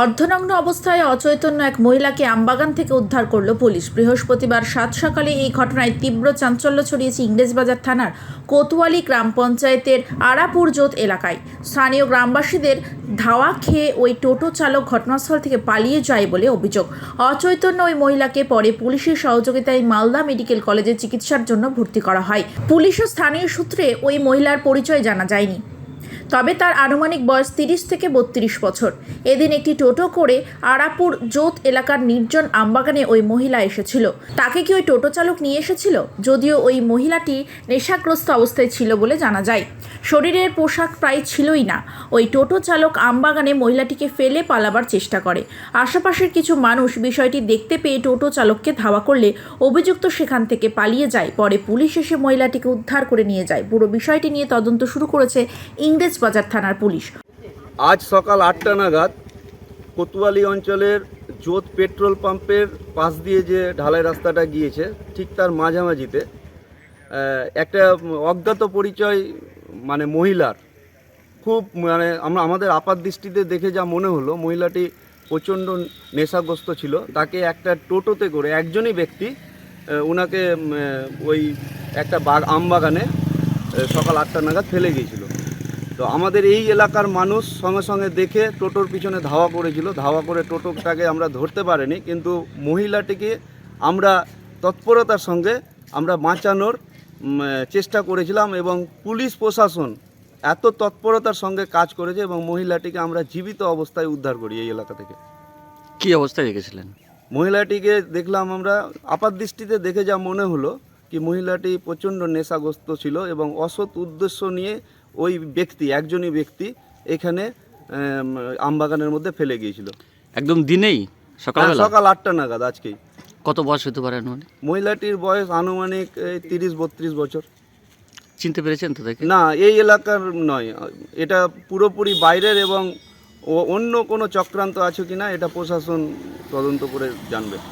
অর্ধনগ্ন অবস্থায় অচৈতন্য এক মহিলাকে আমবাগান থেকে উদ্ধার করল পুলিশ। বৃহস্পতিবার সাত সকালে এই ঘটনায় তীব্র চাঞ্চল্য ছড়িয়েছে ইংরেজবাজার থানার কোতোয়ালি গ্রাম পঞ্চায়েতের আরাপুর জোত এলাকায়। স্থানীয় গ্রামবাসীদের ধাওয়া খেয়ে ওই টোটো চালক ঘটনাস্থল থেকে পালিয়ে যায় বলে অভিযোগ। অচৈতন্য ওই মহিলাকে পরে পুলিশের সহযোগিতায় মালদা মেডিকেল কলেজে চিকিৎসার জন্য ভর্তি করা হয়। পুলিশ ও স্থানীয় সূত্রে ওই মহিলার পরিচয় জানা যায়নি। তবে তার আনুমানিক বয়স তিরিশ থেকে বত্রিশ বছর। এদিন একটি টোটো করে আরাপুর জোত এলাকার নির্জন আমবাগানে ওই মহিলা এসেছিল। তাকে কি ওই টোটো চালক নিয়ে এসেছিল? যদিও ওই মহিলাটি নেশাগ্রস্ত অবস্থায় ছিল বলে জানা যায়। শরীরের পোশাক প্রায় ছিলই না। ওই টোটো চালক আমবাগানে মহিলাটিকে ফেলে পালাবার চেষ্টা করে। আশেপাশের কিছু মানুষ বিষয়টি দেখতে পেয়ে টোটো চালককে ধাওয়া করলে অভিযুক্ত সেখান থেকে পালিয়ে যায়। পরে পুলিশ এসে মহিলাটিকে উদ্ধার করে নিয়ে যায়। পুরো বিষয়টি নিয়ে তদন্ত শুরু করেছে ইংরেজবাজার থানার পুলিশ। আজ সকাল আটটা নাগাদ কোতোয়ালি অঞ্চলের জোত পেট্রোল পাম্পের পাশ দিয়ে যে ঢালাই রাস্তাটা গিয়েছে, ঠিক তার মাঝামাঝিতে একটা অজ্ঞাত পরিচয় মানে মহিলার, খুব মানে আমরা, আমাদের আপাত দৃষ্টিতে দেখে যা মনে হলো, মহিলাটি প্রচণ্ড নেশাগ্রস্ত ছিল। তাকে একটা টোটোতে করে, একজনই ব্যক্তি ওনাকে ওই একটা বাগ আম বাগানে সকাল আটটা নাগাদ ফেলে গিয়েছিল। তো আমাদের এই এলাকার মানুষ সঙ্গে সঙ্গে দেখে টোটোর পিছনে ধাওয়া করেছিল। ধাওয়া করে টোটোটাকে আমরা ধরতে পারিনি কিন্তু মহিলাটিকে আমরা তৎপরতার সঙ্গে আমরা বাঁচানোর চেষ্টা করেছিলাম এবং পুলিশ প্রশাসন এত তৎপরতার সঙ্গে কাজ করেছে এবং মহিলাটিকে আমরা জীবিত অবস্থায় উদ্ধার করি এই এলাকা থেকে। কি অবস্থায় রেখেছিলেন মহিলাটিকে দেখলাম আমরা আপাত দৃষ্টিতে দেখে যা মনে হলো কি মহিলাটি প্রচণ্ড নেশাগ্রস্ত ছিল এবং অসৎ উদ্দেশ্য নিয়ে ওই ব্যক্তি একজনই ব্যক্তি এখানে আম, আমবাগানের মধ্যে ফেলে গিয়েছিল। একদম দিনেই হ্যাঁ, সকালবেলা সকাল আটটা নাগাদ আজকেই। কত বয়স হতে পারে মহিলাটির বয়স আনুমানিক তিরিশ বত্রিশ বছর। চিনতে পেরেছেন তো দেখে না এই এলাকার নয়। এটা পুরোপুরি বাইরের এবং অন্য কোনো চক্রান্ত আছে কি না এটা প্রশাসন তদন্ত করে জানবে।